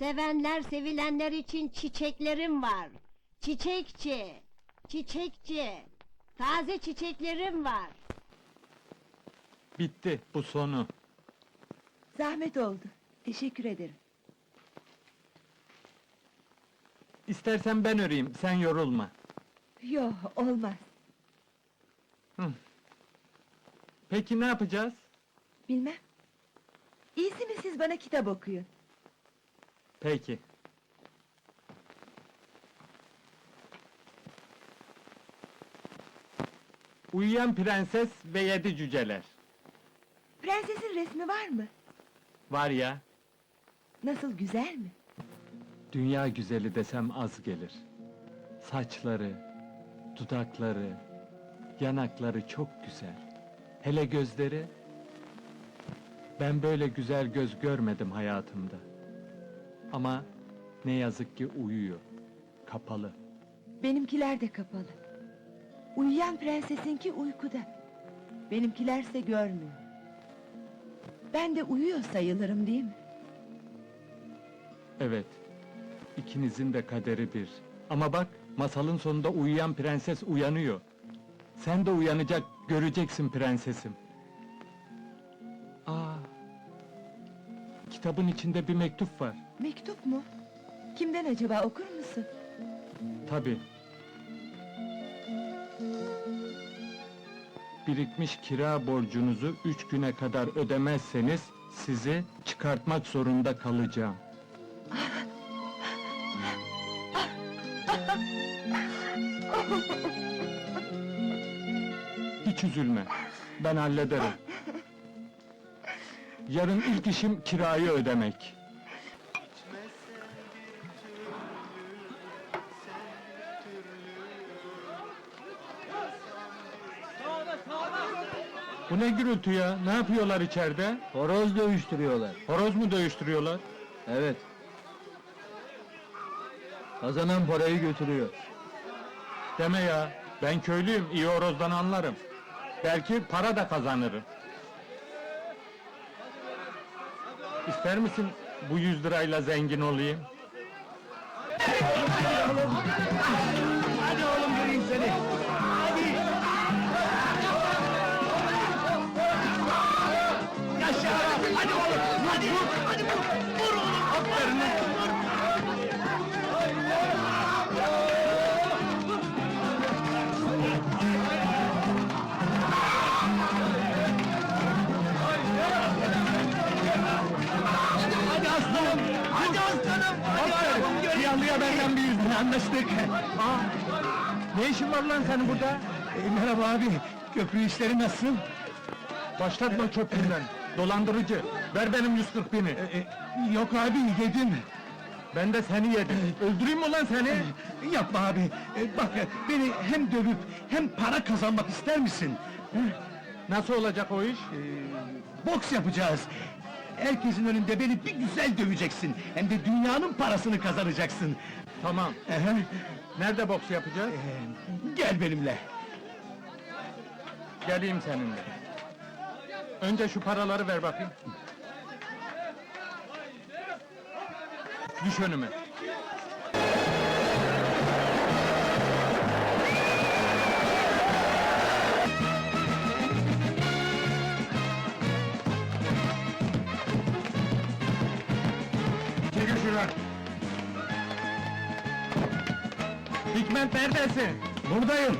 Sevenler sevilenler için çiçeklerim var. Çiçekçi, çiçekçi. Taze çiçeklerim var. Bitti, bu sonu. Zahmet oldu. Teşekkür ederim. İstersen ben öreyim, sen yorulma. Yo, olmaz. Peki ne yapacağız? Bilmem. İyisi mi siz bana kitap okuyun? Peki. Uyuyan prenses ve yedi cüceler. Prensesin resmi var mı? Var ya, Nasıl güzel mi? dünya güzeli desem az gelir. Saçları, dudakları, yanakları çok güzel. Hele gözleri... Ben böyle güzel göz görmedim hayatımda. Ama ne yazık ki uyuyor. Kapalı. Benimkiler de kapalı. Uyuyan prensesinki uykuda. Benimkilerse görmüyor. Ben de uyuyor sayılırım değil mi? Evet. ikinizin de kaderi bir. Ama bak, masalın sonunda uyuyan prenses uyanıyor. Sen de uyanacak, göreceksin prensesim. Kitabın içinde bir mektup var. Mektup mu? Kimden acaba okur musun? Tabi. Birikmiş kira borcunuzu üç güne kadar ödemezseniz sizi çıkartmak zorunda kalacağım. Hiç üzülme. Ben hallederim. Yarın ilk işim kirayı ödemek. Bu ne gürültü ya? Ne yapıyorlar içeride? Horoz dövüştürüyorlar. Horoz mu dövüştürüyorlar? Evet. Kazanan parayı götürüyor. Deme ya, ben köylüyüm, iyi horozdan anlarım. Belki para da kazanırım. İster misin bu yüz lirayla zengin olayım? Hadi oğlum göreyim seni. Hadi. Yaşa. Hadi oğlum. Hadi. Hadi vur. Piyalıya seni. benden bir yüz lira. Anlaştık. Aa, ne işin var lan senin burada? E, merhaba abi. Köprü işleri nasıl? Başlatma köprüden, dolandırıcı. Ver benim 140 bini. E, e, yok abi yedim. Ben de seni yedim. Öldüreyim mi lan seni? Yapma abi. E, bak beni hem dövüp hem para kazanmak ister misin? Nasıl olacak o iş? Boks yapacağız. Herkesin önünde beni bir güzel döveceksin. Hem de dünyanın parasını kazanacaksın. Tamam. Ehe, Nerede boks yapacağız? e, gel benimle. Geleyim seninle. Önce şu paraları ver bakayım. Düş önüme. Hikmet neredesin? Buradayım.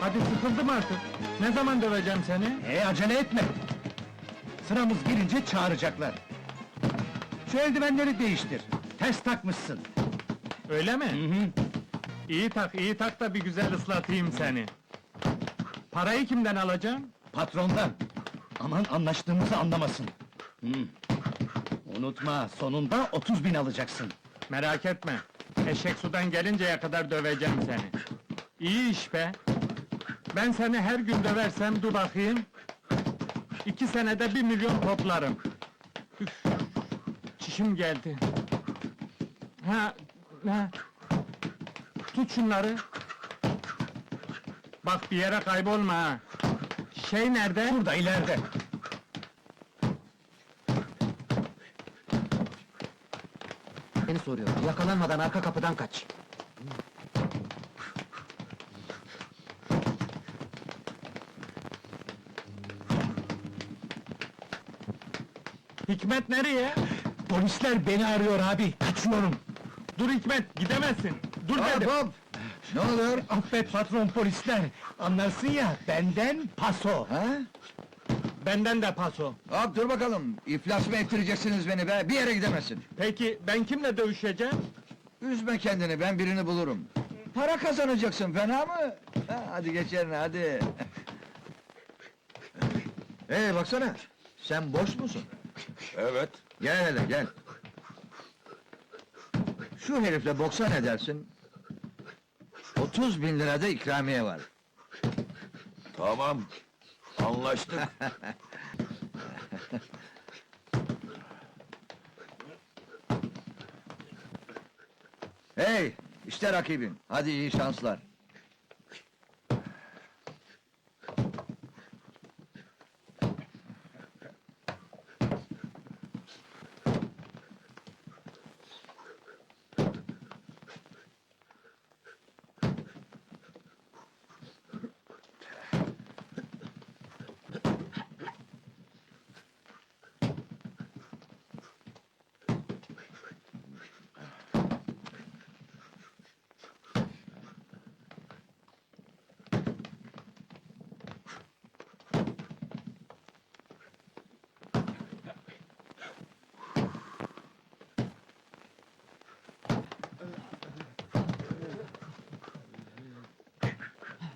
Hadi sıkıldım artık. Ne zaman döveceğim seni? E acele etme. Sıramız gelince çağıracaklar. Şu eldivenleri değiştir. Ters takmışsın. Öyle mi? Hı hı. İyi tak, iyi tak da bir güzel ıslatayım seni. Parayı kimden alacağım? Patrondan. Aman anlaştığımızı anlamasın. Hı. Unutma, sonunda 30 bin alacaksın. Merak etme. Eşek sudan gelinceye kadar döveceğim seni. İyi iş be. Ben seni her gün döversem dur bakayım. İki senede bir milyon toplarım. Üf, çişim geldi. Ha, ha. Tut şunları. Bak bir yere kaybolma ha. Şey nerede? Burada ileride. Seni soruyor. Yakalanmadan arka kapıdan kaç. Hikmet nereye? Polisler beni arıyor abi, kaçıyorum. Dur Hikmet, gidemezsin. Dur dedim. hop! Ne oluyor? Affet patron polisler, anlarsın ya, benden paso. Ha? Benden de paso. Hop dur bakalım, iflas mı ettireceksiniz beni be? Bir yere gidemezsin. Peki, ben kimle dövüşeceğim? Üzme kendini, ben birini bulurum. Para kazanacaksın, fena mı? Ha, hadi geç yerine, hadi. hey baksana, sen boş musun? Evet. Gel hele, gel. Şu herifle boksa ne dersin? 30 bin lirada ikramiye var. Tamam. Anlaştık. Hey, işte rakibin. Hadi iyi şanslar.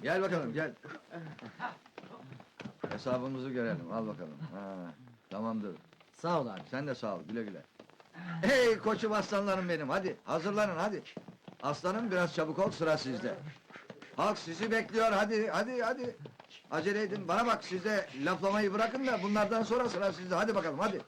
Gel bakalım, gel. Hesabımızı görelim, al bakalım. Ha, tamamdır. Sağ ol abi. Sen de sağ ol, güle güle. Hey koçum aslanlarım benim, hadi hazırlanın hadi. Aslanım biraz çabuk ol, sıra sizde. Halk sizi bekliyor, hadi, hadi, hadi. Acele edin, bana bak siz de laflamayı bırakın da bunlardan sonra sıra sizde, hadi bakalım, hadi.